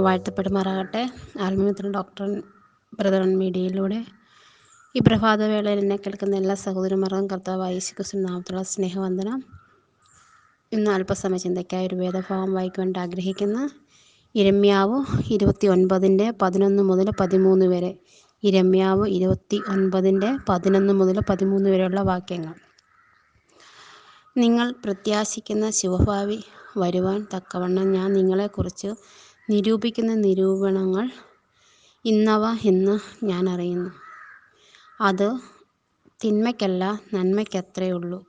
വാഴ്ത്തപ്പെടുമാറാകട്ടെ. ആത്മീയത്തിന് doctor brethren മീഡിയയിലൂടെ ഈ പ്രഭാതവേളയിൽ എന്നെ കേൾക്കുന്ന എല്ലാ സഹോദരന്മാർക്കും കർത്താവ് യേശുക്രിസ്തു നാമത്തിലുള്ള സ്നേഹവന്ദനം. ഇന്ന് അല്പസമയ ചിന്തയ്ക്കായി ഒരു വേദഭാവം വായിക്കുവാൻ ആഗ്രഹിക്കുന്ന ഇരമ്യാവ് ഇരുപത്തി ഒൻപതിന്റെ പതിനൊന്ന് മുതൽ പതിമൂന്ന് വരെ. ഇരമ്യാവ് ഇരുപത്തി ഒൻപതിന്റെ പതിനൊന്ന് മുതൽ പതിമൂന്ന് വരെയുള്ള വാക്യങ്ങൾ. നിങ്ങൾ പ്രത്യാശിക്കുന്ന ശുഭഭാവി വരുവാൻ തക്കവണ്ണം ഞാൻ നിങ്ങളെക്കുറിച്ച് നിരൂപിക്കുന്ന നിരൂപണങ്ങൾ ഇന്നവ എന്ന് ഞാൻ അറിയുന്നു. അത് തിന്മയ്ക്കല്ല നന്മയ്ക്കത്രേ ഉള്ളൂ.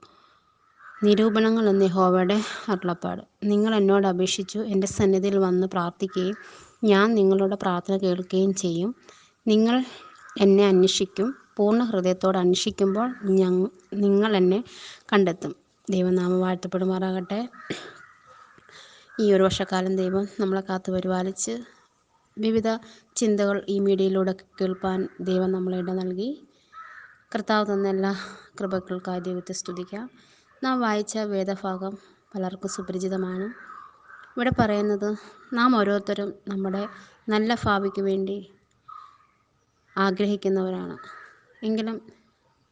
നിരൂപണങ്ങൾ എന്ന് യഹോവയുടെ അരുളപ്പാട്. നിങ്ങൾ എന്നോട് അപേക്ഷിച്ചു എന്റെ സന്നിധിയിൽ വന്ന് പ്രാർത്ഥിക്കുകയും ഞാൻ നിങ്ങളുടെ പ്രാർത്ഥന കേൾക്കുകയും ചെയ്യും. നിങ്ങൾ എന്നെ അന്വേഷിക്കും പൂർണ ഹൃദയത്തോട് അന്വേഷിക്കുമ്പോൾ നിങ്ങൾ എന്നെ കണ്ടെത്തും. ദൈവനാമം വാഴ്ത്തപ്പെടുമാറാകട്ടെ. ഈ ഒരു വർഷക്കാലം ദൈവം നമ്മളെ കാത്തു പരിപാലിച്ച് വിവിധ ചിന്തകൾ ഈ മീഡിയയിലൂടെ കേൾപ്പാൻ ദൈവം നമ്മളെ ഇട നൽകി. കർത്താവ് തന്ന എല്ലാ കൃപകൾക്കായി ദൈവത്തെ സ്തുതിക്കാം. നാം വായിച്ച വേദഭാഗം പലർക്കും സുപരിചിതമാണ്. ഇവിടെ പറയുന്നത് നാം ഓരോരുത്തരും നമ്മുടെ നല്ല ഭാവിക്ക് വേണ്ടി ആഗ്രഹിക്കുന്നവരാണ്. എങ്കിലും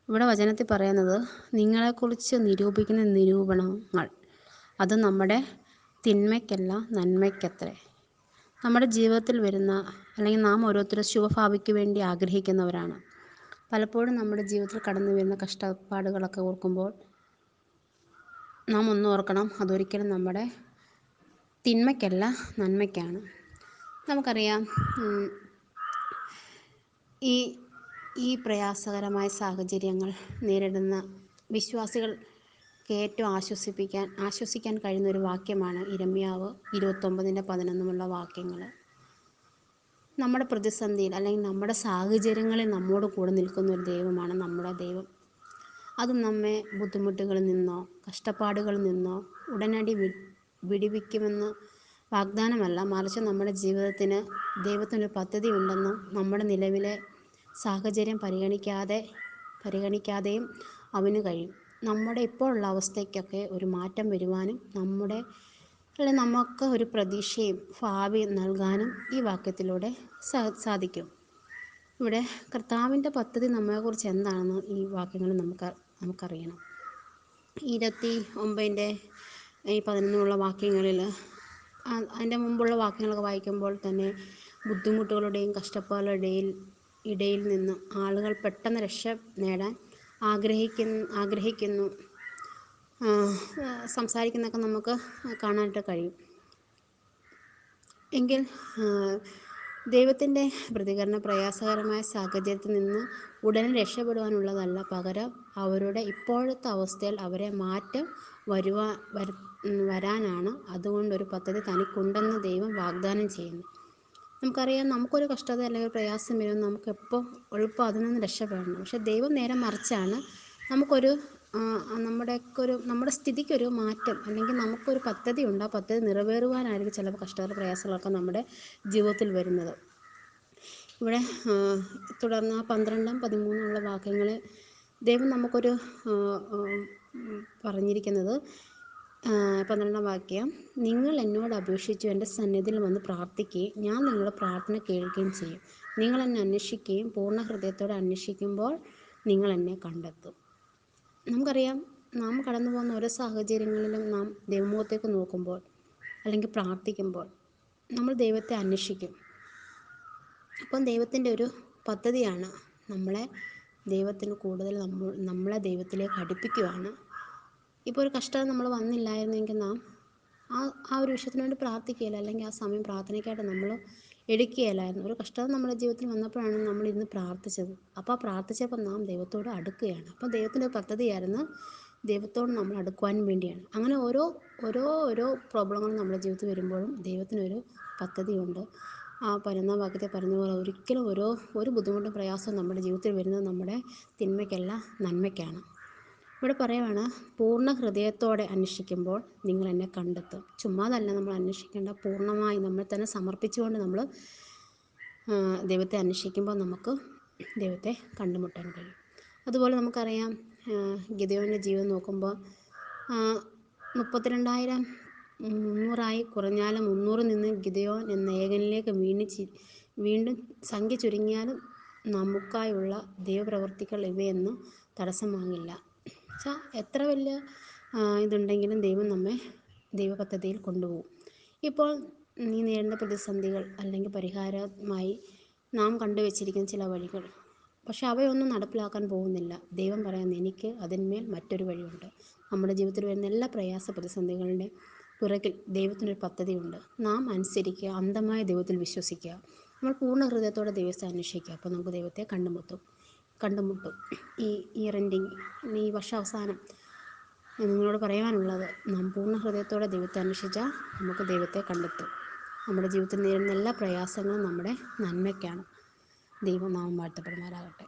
ഇവിടെ വചനത്തിൽ പറയുന്നത് നിങ്ങളെക്കുറിച്ച് നിരൂപിക്കുന്ന നിരൂപണങ്ങൾ അത് നമ്മുടെ തിന്മയ്ക്കല്ല നന്മയ്ക്കത്രേ. നമ്മുടെ ജീവിതത്തിൽ വരുന്ന അല്ലെങ്കിൽ നാം ഓരോരുത്തരും ശുഭഭാവിക്ക് വേണ്ടി ആഗ്രഹിക്കുന്നവരാണ്. പലപ്പോഴും നമ്മുടെ ജീവിതത്തിൽ കടന്നു വരുന്ന കഷ്ടപ്പാടുകളൊക്കെ ഓർക്കുമ്പോൾ നാം ഒന്ന് ഓർക്കണം അതൊരിക്കലും നമ്മുടെ തിന്മയ്ക്കല്ല നന്മയ്ക്കാണ്. നമുക്കറിയാം ഈ ഈ പ്രയാസകരമായ സാഹചര്യങ്ങൾ നേരിടുന്ന വിശ്വാസികൾക്ക് ഏറ്റവും ആശ്വസിപ്പിക്കാൻ ആശ്വസിക്കാൻ കഴിയുന്ന ഒരു വാക്യമാണ് ഇരമ്യാവ് ഇരുപത്തൊമ്പതിന്റെ പതിനൊന്നുമുള്ള വാക്യങ്ങൾ നമ്മുടെ പ്രതിസന്ധിയിൽ അല്ലെങ്കിൽ നമ്മുടെ സാഹചര്യങ്ങളിൽ നമ്മോട് കൂടെ നിൽക്കുന്ന ഒരു ദൈവമാണ് നമ്മുടെ ദൈവം. അത് നമ്മെ ബുദ്ധിമുട്ടുകളിൽ നിന്നോ കഷ്ടപ്പാടുകളിൽ നിന്നോ ഉടനടി വിടിവിക്കുമെന്ന് വാഗ്ദാനമല്ല. മറിച്ച് നമ്മുടെ ജീവിതത്തിന് ദൈവത്തിനൊരു പദ്ധതി ഉണ്ടെന്നും നമ്മുടെ നിലവിലെ സാഹചര്യം പരിഗണിക്കാതെ പരിഗണിക്കാതെയും അവന് കഴിയും. നമ്മുടെ ഇപ്പോഴുള്ള അവസ്ഥയ്ക്കൊക്കെ ഒരു മാറ്റം വരുവാനും നമ്മുടെ അല്ലെ നമുക്ക് ഒരു പ്രതീക്ഷയും ഭാവി നൽകാനും ഈ വാക്യത്തിലൂടെ സാധിക്കും. ഇവിടെ കർത്താവിന്റെ പദ്ധതി നമ്മളെക്കുറിച്ച് എന്താണെന്ന് ഈ വാക്യങ്ങൾ നമുക്ക് നമുക്കറിയണം. ഇരുപത്തി ഒമ്പതിന്റെ ഈ പതിനൊന്നുള്ള വാക്യങ്ങളിൽ അതിന്റെ മുമ്പുള്ള വാക്യങ്ങളൊക്കെ വായിക്കുമ്പോൾ തന്നെ ബുദ്ധിമുട്ടുകളുടെയും കഷ്ടപ്പാടുകളുടെയും ഇടയിൽ നിന്ന് ആളുകൾ പെട്ടെന്ന് രക്ഷ നേടാൻ ആഗ്രഹിക്കുന്നു. ആഗ്രഹിക്കുന്നു സംസാരിക്കുന്നതൊക്കെ നമുക്ക് കാണാനായിട്ട് കഴിയും. എങ്കിൽ ദൈവത്തിന്റെ പ്രതികരണ പ്രയാസകരമായ സാഹചര്യത്തിൽ നിന്ന് ഉടനെ രക്ഷപ്പെടുവാനുള്ളതല്ല പകരം അവരുടെ ഇപ്പോഴത്തെ അവസ്ഥയിൽ അവരെ മാറ്റം വരുവാ വരാനാണ്. അതുകൊണ്ടൊരു പദ്ധതി തനിക്കുണ്ടെന്ന് ദൈവം വാഗ്ദാനം ചെയ്യുന്നു. നമുക്കറിയാം നമുക്കൊരു കഷ്ടത അല്ലെങ്കിൽ പ്രയാസം വരും. നമുക്ക് എപ്പോൾ എളുപ്പം അതിൽ നിന്ന് രക്ഷപ്പെടണം പക്ഷെ ദൈവം നേരെ മറിച്ചാണ് നമുക്കൊരു നമ്മുടെയൊക്കെ ഒരു നമ്മുടെ സ്ഥിതിക്കൊരു മാറ്റം അല്ലെങ്കിൽ നമുക്കൊരു പദ്ധതി ഉണ്ട്. ആ പദ്ധതി നിറവേറുവാനായിരിക്കും ചിലപ്പോൾ കഷ്ടത പ്രയാസങ്ങളൊക്കെ നമ്മുടെ ജീവിതത്തിൽ വരുന്നത്. ഇവിടെ തുടർന്ന് പന്ത്രണ്ടും പതിമൂന്നുള്ള വാക്യങ്ങൾ ദൈവം നമുക്കൊരു പറഞ്ഞിരിക്കുന്നത് പന്ത്രണ്ടാം വാക്യം. നിങ്ങൾ എന്നോട് അപേക്ഷിച്ചു എന്റെ സന്നിധിയിൽ വന്ന് പ്രാർത്ഥിക്കുകയും ഞാൻ നിങ്ങളുടെ പ്രാർത്ഥന കേൾക്കുകയും ചെയ്യും. നിങ്ങൾ എന്നെ അന്വേഷിക്കുകയും പൂർണ ഹൃദയത്തോടെ അന്വേഷിക്കുമ്പോൾ നിങ്ങൾ എന്നെ കണ്ടെത്തും. നമുക്കറിയാം നാം കടന്നു പോകുന്ന ഓരോ സാഹചര്യങ്ങളിലും നാം ദൈവമുഖത്തേക്ക് നോക്കുമ്പോൾ അല്ലെങ്കിൽ പ്രാർത്ഥിക്കുമ്പോൾ നമ്മൾ ദൈവത്തെ അന്വേഷിക്കും. അപ്പം ദൈവത്തിന്റെ ഒരു പദ്ധതിയാണ് നമ്മളെ ദൈവത്തിന് കൂടുതൽ നമ്മൾ നമ്മളെ ദൈവത്തിലേക്ക് അടുപ്പിക്കുവാണ്. ഇപ്പോൾ ഒരു കഷ്ടത നമ്മൾ വന്നില്ലായിരുന്നെങ്കിൽ നാം ആ ആ ഒരു വിഷയത്തിന് വേണ്ടി പ്രാർത്ഥിക്കുകയില്ല. അല്ലെങ്കിൽ ആ സമയം പ്രാർത്ഥനയ്ക്കായിട്ട് നമ്മൾ എടുക്കുകയില്ലായിരുന്നു. ഒരു കഷ്ടത നമ്മുടെ ജീവിതത്തിൽ വന്നപ്പോഴാണ് നമ്മൾ ഇന്ന് പ്രാർത്ഥിച്ചത്. അപ്പോൾ ആ പ്രാർത്ഥിച്ചപ്പോൾ നാം ദൈവത്തോട് അടുക്കുകയാണ്. അപ്പോൾ ദൈവത്തിന്റെ പദ്ധതിയായിരുന്നു ദൈവത്തോട് നമ്മൾ അടുക്കുവാൻ വേണ്ടിയാണ്. അങ്ങനെ ഓരോ ഓരോ ഓരോ പ്രോബ്ലങ്ങളും നമ്മുടെ ജീവിതത്തിൽ വരുമ്പോഴും ദൈവത്തിനൊരു പദ്ധതിയുണ്ട്. ആ പതിനൊന്നാം വാക്യത്തെ പറഞ്ഞ പോലെ ഒരിക്കലും ഓരോ ഒരു ബുദ്ധിമുട്ടും പ്രയാസവും നമ്മുടെ ജീവിതത്തിൽ വരുന്നത് നമ്മുടെ തിന്മയ്ക്കല്ല നന്മയ്ക്കാണ്. ഇവിടെ പറയുവാണ് പൂർണ ഹൃദയത്തോടെ അന്വേഷിക്കുമ്പോൾ നിങ്ങൾ എന്നെ കണ്ടെത്തും. ചുമ്മാതല്ല നമ്മൾ അന്വേഷിക്കേണ്ട പൂർണമായി നമ്മൾ തന്നെ സമർപ്പിച്ചുകൊണ്ട് നമ്മൾ ദൈവത്തെ അന്വേഷിക്കുമ്പോൾ നമുക്ക് ദൈവത്തെ കണ്ടുമുട്ടാൻ കഴിയും. അതുപോലെ നമുക്കറിയാം ഗിതയോന്റെ ജീവൻ നോക്കുമ്പോൾ മുപ്പത്തിരണ്ടായിരം മുന്നൂറായി കുറഞ്ഞാലും മുന്നൂറിൽ നിന്ന് ഗിതയോൻ എന്ന ഏകനിലേക്ക് വീണ് വീണ്ടും സംഖ്യ ചുരുങ്ങിയാലും നമുക്കായുള്ള ദൈവപ്രവൃത്തികൾ ഇവയൊന്നും തടസ്സമാകില്ല. വെച്ചാൽ എത്ര വലിയ ഇതുണ്ടെങ്കിലും ദൈവം നമ്മെ ദൈവ പദ്ധതിയിൽ കൊണ്ടുപോകും. ഇപ്പോൾ നീ നേരിടുന്ന പ്രതിസന്ധികൾ അല്ലെങ്കിൽ പരിഹാരമായി നാം കണ്ടുവച്ചിരിക്കുന്ന ചില വഴികൾ പക്ഷെ അവയൊന്നും നടപ്പിലാക്കാൻ പോകുന്നില്ല. ദൈവം പറയുന്നു എനിക്ക് അതിന്മേൽ മറ്റൊരു വഴിയുണ്ട്. നമ്മുടെ ജീവിതത്തിൽ വരുന്ന എല്ലാ പ്രയാസ പ്രതിസന്ധികളുടെ പുറകിൽ ദൈവത്തിനൊരു പദ്ധതിയുണ്ട്. നാം അനുസരിക്കുക അന്ധമായ ദൈവത്തിൽ വിശ്വസിക്കുക. നമ്മൾ പൂർണ ഹൃദയത്തോടെ ദൈവത്തെ അന്വേഷിക്കുക. അപ്പോൾ നമുക്ക് ദൈവത്തെ കണ്ടുമുട്ടും. കണ്ടുമുട്ടും. ഈ ഇയർ എൻഡിങ് ഈ വർഷാവസാനം നിങ്ങളോട് പറയുവാനുള്ളത് നാം പൂർണ ഹൃദയത്തോടെ ദൈവത്തെ അന്വേഷിച്ചാൽ നമുക്ക് ദൈവത്തെ കണ്ടെത്തും. നമ്മുടെ ജീവിതത്തിൽ നേരിടുന്ന എല്ലാ പ്രയാസങ്ങളും നമ്മുടെ നന്മയ്ക്കാണ്. ദൈവനാമം വാഴ്ത്തപ്പെടുമാറാകട്ടെ.